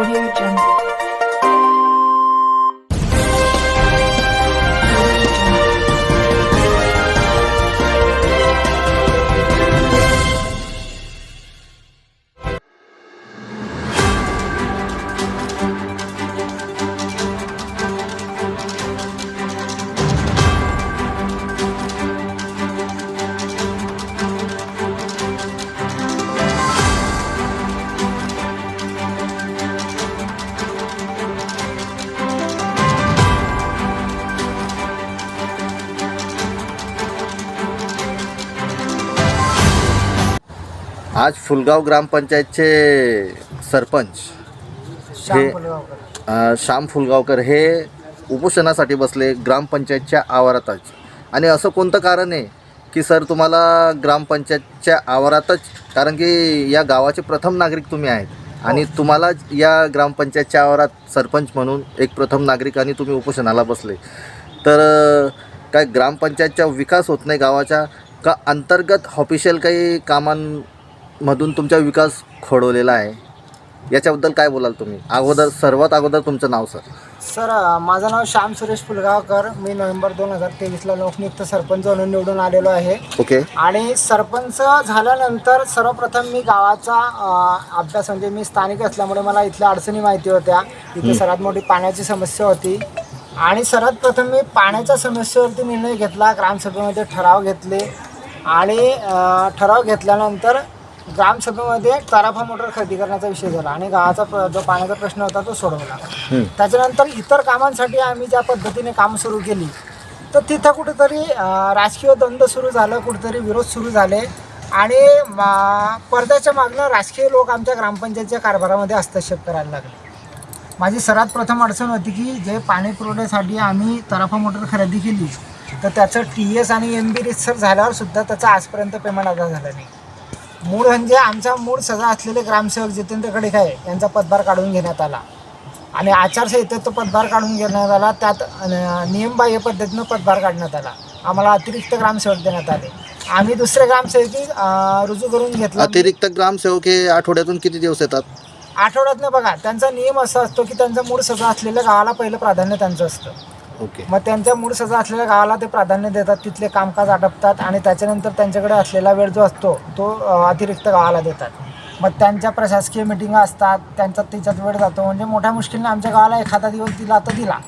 Audio Jungle. आज फुलगाव ग्रामपंचायतचे सरपंच हे अ, श्याम फुलगावकर हे उपोषणासाठी बसले ग्रामपंचायतच्या आवारातच. आणि असं कोणतं कारण आहे की सर तुम्हाला ग्रामपंचायतच्या आवारातच कारण की या गावाचे प्रथम नागरिक तुम्ही आहेत. आणि तुम्हाला या ग्रामपंचायतच्या आवारात सरपंच म्हणून एक प्रथम नागरिक आणि तुम्ही उपोषणाला बसले. तर अ, काय ग्रामपंचायतचा विकास होत नाही गावाच्या का अंतर्गत ऑफिशियल काही कामांमधून तुमचा विकास खोडवलेला आहे. याच्याबद्दल काय बोलाल तुम्ही? अगोदर सर्वात अगोदर तुमचं नाव सर. सर माझं नाव श्याम सुरेश फुलगावकर. मी नोव्हेंबर दोन हजार तेवीसला लोकनियुक्त सरपंच म्हणून निवडून आलेलो आहे. ओके. आणि सरपंच झाल्यानंतर सर्वप्रथम मी गावाचा अ, अभ्यास म्हणजे मी स्थानिक असल्यामुळे मला इथल्या अडचणी माहिती होत्या. इथे सर्वात मोठी पाण्याची समस्या होती. आणि सर्वात प्रथम मी पाण्याच्या समस्येवरती निर्णय घेतला. ग्रामसभेमध्ये ठराव घेतले. आणि अ, ठराव घेतल्यानंतर ग्रामसभेमध्ये तराफा मोटर खरेदी करण्याचा विषय झाला आणि गावाचा प्र- जो पाण्याचा प्रश्न होता तो सोडवला. त्याच्यानंतर इतर कामांसाठी आम्ही ज्या पद्धतीने काम सुरू केली तर तिथं कुठेतरी अं, राजकीय द्वंद्व सुरू झालं कुठेतरी विरोध सुरू झाले आणि मा- पडद्याच्या मागनं राजकीय लोक आमच्या ग्रामपंचायतच्या कारभारामध्ये हस्तक्षेप करायला लागले. माझी सर्वात प्रथम अडचण होती की जे पाणी पुरवठ्यासाठी आम्ही तराफा मोटर खरेदी केली तर त्याचं टी एस आणि एम बी रितसर झाल्यावर सुद्धा त्याचा आजपर्यंत पेमेंट अदा झाला नाही. मूळ म्हणजे आमचा मूळ सजा असलेले ग्रामसेवक जितेंद्र खडेकाय यांचा पदभार काढून घेण्यात आला. आणि आचारसंहितेत तो पदभार काढून घेण्यात आला. त्यात नियमबाह्य पद्धतीनं पदभार काढण्यात आला. आम्हाला अतिरिक्त ग्रामसेवक देण्यात आले. आम्ही दुसरे ग्रामसेवकी रुजू करून घेतला. अतिरिक्त ग्रामसेवक हे आठवड्यातून किती दिवस येतात? आठवड्यातनं बघा त्यांचा नियम असा असतो की त्यांचा मूळ सजा असलेल्या गावाला पहिलं प्राधान्य त्यांचं असतं. ओके मग त्यांच्या मूळ सजा असलेल्या गावाला ते प्राधान्य देतात तिथले कामकाज आटपतात आणि त्याच्यानंतर त्यांच्याकडे असलेला वेळ जो असतो तो अ, अतिरिक्त गावाला देतात. मग त्यांच्या प्रशासकीय मिटिंगा असतात त्यांचा त्याच्यात वेळ जातो. म्हणजे मोठ्या मुश्किलने आमच्या गावाला एखादा दिवस दिला तर दिला.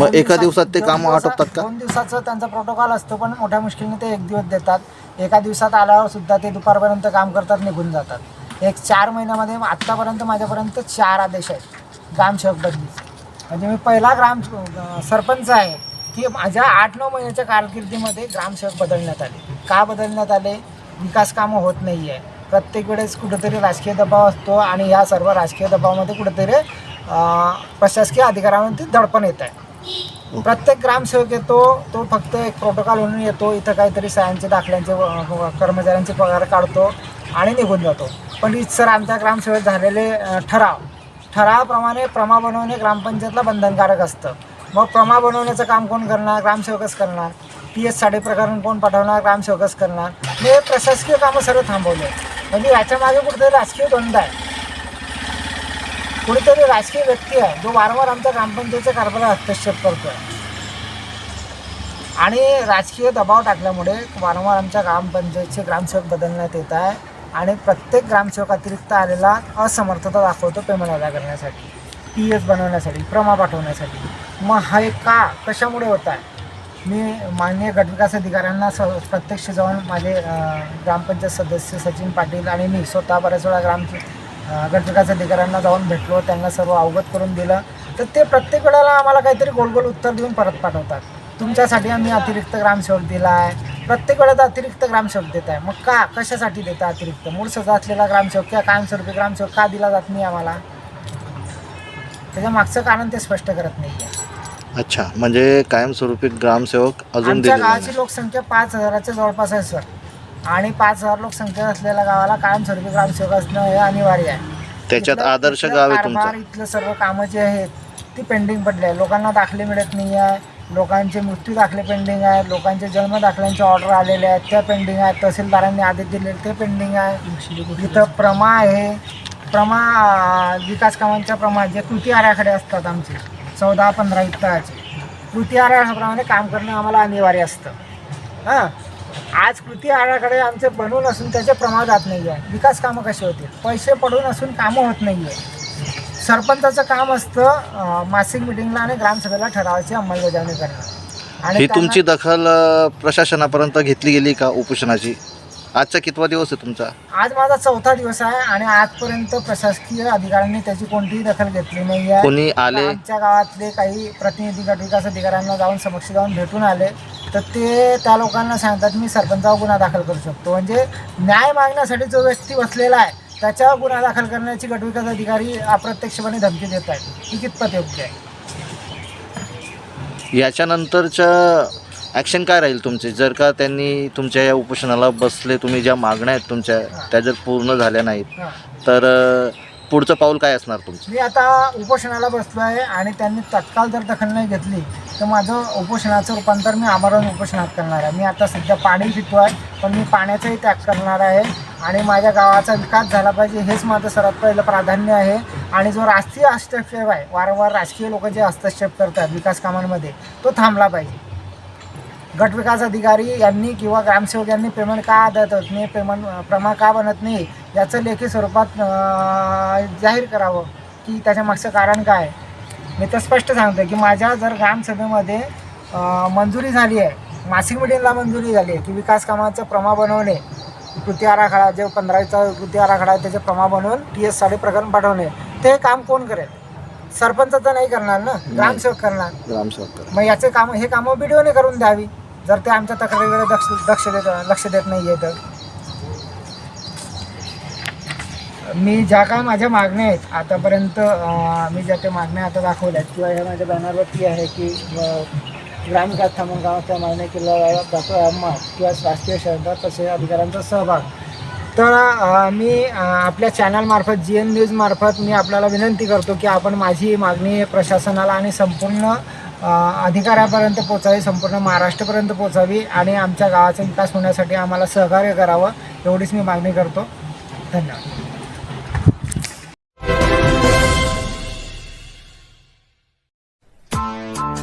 मग एका दिवसात- ते दोन काम आटोपतात का? दोन दिवसाचा त्यांचा प्रोटोकॉल असतो पण मोठ्या मुश्किलने ते एक दिवस देतात. एका दिवसात आल्यावर सुद्धा ते दुपारपर्यंत काम करतात निघून जातात. एक चार महिन्यामध्ये आत्तापर्यंत माझ्यापर्यंत चार आदेश आहेत. ग्रामसेवक बदलीचे म्हणजे मी पहिला ग्राम सरपंच आहे. की माझ्या आठ नऊ महिन्याच्या कारकिर्दीमध्ये ग्रामसेवक बदलण्यात आले. का बदलण्यात आले? विकास कामं होत नाही आहे प्रत्येक वेळेस कुठेतरी राजकीय दबाव असतो आणि या सर्व राजकीय दबावामध्ये कुठेतरी प्रशासकीय अधिकारावरती दडपण येत आहे. प्रत्येक ग्रामसेवक येतो तो फक्त एक प्रोटोकॉल म्हणून येतो इथं काहीतरी सायांचे दाखल्यांचे व- कर्मचाऱ्यांचे पगार काढतो आणि निघून जातो. पण सर आमच्या ग्रामसेवक झालेले ठराव ठरावाप्रमाणे प्रमा बनवणे ग्रामपंचायतला बंधनकारक असतं. मग प्रमा बनवण्याचं काम कोण करणार? ग्रामसेवकच करणार. पी एस साडे प्रकरण कोण पाठवणार? ग्रामसेवकच करणार. हे प्रशासकीय कामं सर्व थांबवले. म्हणजे याच्या मागे कुठेतरी राजकीय द्वंद्व आहे. कुठेतरी राजकीय व्यक्ती आहे. जो वारंवार आमच्या ग्रामपंचायतीच्या कारभारात हस्तक्षेप करतो आहे आणि राजकीय दबाव टाकल्यामुळे वारंवार आमच्या ग्रामपंचायतचे ग्रामसेवक बदलण्यात येत आहे. आणि प्रत्येक ग्रामसेवक अतिरिक्त आलेला असमर्थता दाखवतो पेमेंट अदा करण्यासाठी पी एस बनवण्यासाठी प्रमा पाठवण्यासाठी. मग हे का कशामुळे होत? आहे मी माननीय गटविकास अधिकाऱ्यांना स प्रत्यक्ष जाऊन माझे ग्रामपंचायत सदस्य सचिन पाटील आणि मी स्वतः बऱ्याच वेळा ग्राम गटविकास अधिकाऱ्यांना जाऊन भेटलो त्यांना सर्व अवगत करून दिलं. तर ते प्रत्येक वेळेला आम्हाला काहीतरी गोलगोल उत्तर देऊन परत पाठवतात. तुमच्यासाठी आम्ही अतिरिक्त ग्रामसेवक दिला आहे प्रत्येक वेळेला अतिरिक्त ग्रामसेवक देत आहे. मग का? कशासाठी देता अतिरिक्त? मूळ सजा असलेला ग्रामसेवक किंवा कायमस्वरूपी ग्रामसेवक का दिला जात नाही आम्हाला? त्याच्या मागचं कारण ते स्पष्ट करत नाही आहे अच्छा म्हणजे कायमस्वरूपी ग्रामसेवक अजून आमच्या दिलेला गावाची नाही. लोकसंख्या पाच हजाराच्या जवळपास आहे सर. आणि पाच हजार लोकसंख्या असलेल्या गावाला कायमस्वरूपी ग्रामसेवक असणं हे अनिवार्य आहे. त्याच्यात इथलं- आदर्श इथलं गाव आहे कारभार, तुमचं. इथलं सर्व कामं जी आहेत ती पेंडिंग पडली आहे लोकांना दाखले मिळत नाही आहे लोकांचे मृत्यू दाखले पेंडिंग आहे लोकांचे जन्मदाखल्यांचे ऑर्डर आलेले आहेत त्या पेंडिंग आहेत. तहसीलदारांनी आदेश दिलेले ते पेंडिंग आहे. इथं प्रमा आहे. प्रमा विकास कामांच्या प्रमा जे कृती आराखडे असतात आमचे चौदा पंधरा वित्ताचे कृती आराखड्याप्रमाणे काम करणं आम्हाला अनिवार्य असतं. हां. आज कृती आराखडे आमचे बनवून असून त्याचे प्रमाण जात नाही आहे विकास कामं कशी होतील? पैसे पडून असून कामं होत नाही आहे सरपंचाचं काम असतं मासिक मिटिंगला आणि ग्रामसभेला ठरावाची अंमलबजावणी करणं ही त्यांना- तुमची दखल अ, प्रशासनापर्यंत घेतली गेली का उपोषणाची? आजचा कितवा दिवस आहे तुमचा? आज माझा चौथा दिवस आहे आणि आजपर्यंत प्रशासकीय अधिकाऱ्यांनी त्याची कोणतीही दखल घेतली नाही आहे. कोणी आले? आमच्या गावातले काही प्रतिनिधी गट विकास अधिकाऱ्यांना जाऊन समक्ष जाऊन भेटून आले. तर ते त्या लोकांना सांगतात मी सरपंचावर गुन्हा दाखल करू शकतो. म्हणजे न्याय मागण्यासाठी जो व्यक्ती बसलेला आहे त्याच्यावर गुन्हा दाखल करण्याची गटविकास अधिकारी अप्रत्यक्षपणे धमकी देत आहेत. ही कितपत योग्य आहे? याच्यानंतरचं ॲक्शन काय राहील तुमचे? जर का त्यांनी तुमच्या या उपोषणाला बसले तुम्ही ज्या मागण्या आहेत तुमच्या त्या जर पूर्ण झाल्या नाहीत हां. तर अ, पुढचं पाऊल काय असणार तुमचं? मी आता उपोषणाला बसलो आहे आणि त्यांनी तत्काळ जर दखल नाही घेतली तर माझं उपोषणाचं रूपांतर मी आमरण उपोषणात करणार आहे. मी आता सध्या पाणी पितो आहे पण मी पाण्याचाही त्याग करणार आहे. आणि माझ्या गावाचा विकास झाला पाहिजे हेच माझं सर्वात पहिलं प्राधान्य आहे. आणि जो राष्ट्रीय हस्तक्षेप आहे वारंवार राजकीय लोक जे हस्तक्षेप करतात विकास कामांमध्ये तो थांबला पाहिजे. गट विकास अधिकारी यांनी किंवा ग्रामसेवक यांनी पेमेंट का देत होत नाही पेमेंट प्रमाण का बनत नाही याचं लेखी स्वरूपात जाहीर करावं की त्याच्या मागचं कारण काय? आहे मी तर स्पष्ट सांगतो की माझ्या जर ग्रामसभेमध्ये मंजुरी झाली आहे मासिक मिटिंगला मंजुरी झाली आहे की विकास कामाचं प्रमा बनवणे कृती आराखडा जे पंधराचा कृती आराखडा आहे त्याचे प्रमा बनवून टी एससाठी प्रकरण पाठवणे. ते काम कोण करेल? सरपंच तर नाही करणार ना? ग्रामसेवक करणार. ग्रामसेवक मग याचे काम हे कामं बी डीओने करून द्यावी. जर ते आमच्या तक्रारीकडे दक्ष दक्ष देत लक्ष देत नाही आहे तर. मी ज्या काय माझ्या मागण्या आहेत आतापर्यंत अं, मी ज्या काही मागण्या आता दाखवल्या आहेत किंवा ह्या माझ्या बॅनरवरती आहे की अं, ग्रामविकास थांबून गावाच्या मागण्या केल्या दाखवा किंवा राष्ट्रीय शहरात तसे अधिकाऱ्यांचा सहभाग. तर मी आपल्या चॅनलमार्फत जी एन न्यूजमार्फत मी आपल्याला विनंती करतो की आपण माझी मागणी प्रशासनाला आणि संपूर्ण अधिकाऱ्यापर्यंत पोचावी संपूर्ण महाराष्ट्रापर्यंत पोचावी आणि आमच्या गावाचा विकास होण्यासाठी आम्हाला सहकार्य करावं एवढीच मी मागणी करतो. धन्यवाद.